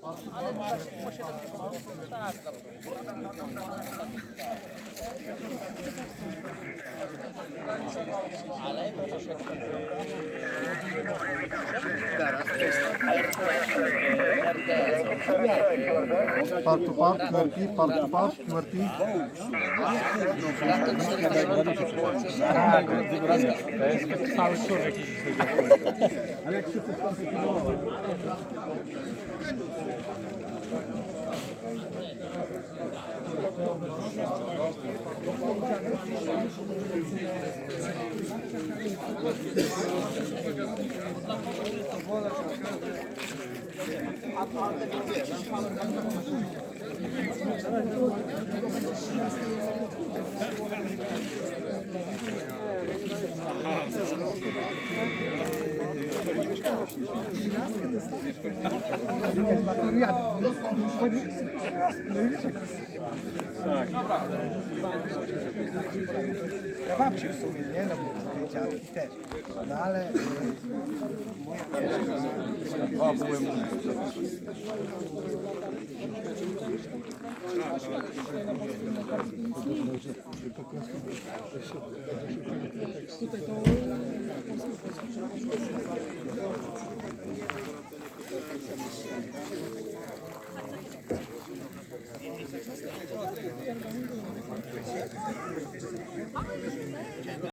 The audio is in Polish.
Part to part, QWERTY, part to Partupat, Kürti, Partupat, Kürti. Thank you. Part, QWERTY. Ja babci w sumie, nie? No bo dziadki też. No ale... O, były mu. Tutaj to